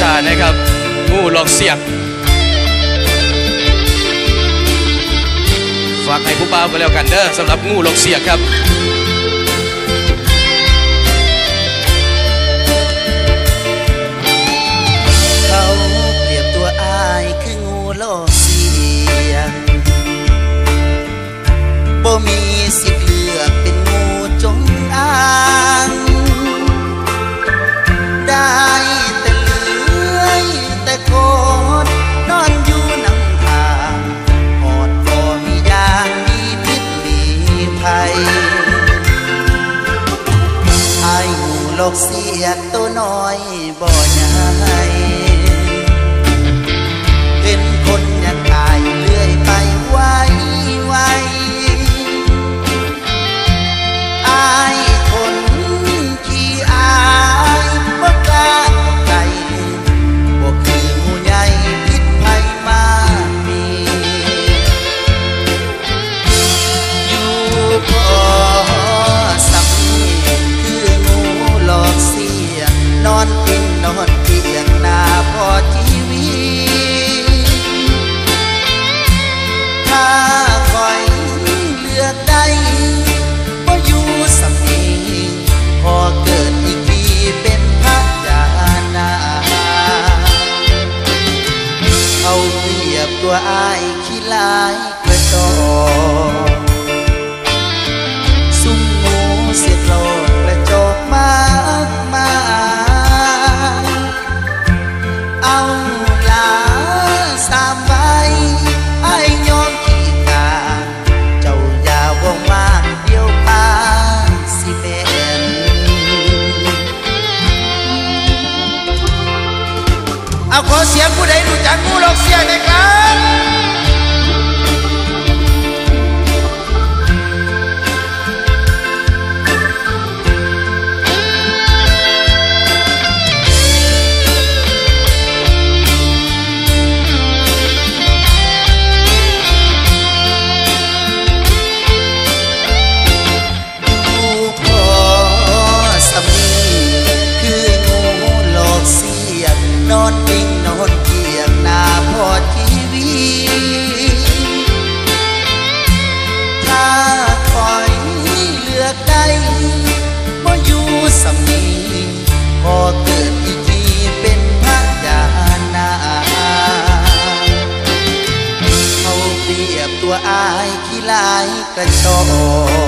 ชานะครับงูหลอกเสียบฝากให้ผู้บ่าวกันแล้วกันเด้อสำหรับงูหลอกเสียบครับ กเสียดตัวน้อยบ่ใหญ่ อนเตีย ขอเสียงผู้ใดรู้จักงูหลอกเสียงหน่อยครับ นนิ่งนอนเกียงนาพอทีวีถ้าคอยเลือกได้บ่อยู่สำนีพอเกิดอีกทีเป็นพระยานาเขาเปรียบตัวอายขี้ลายกระชอก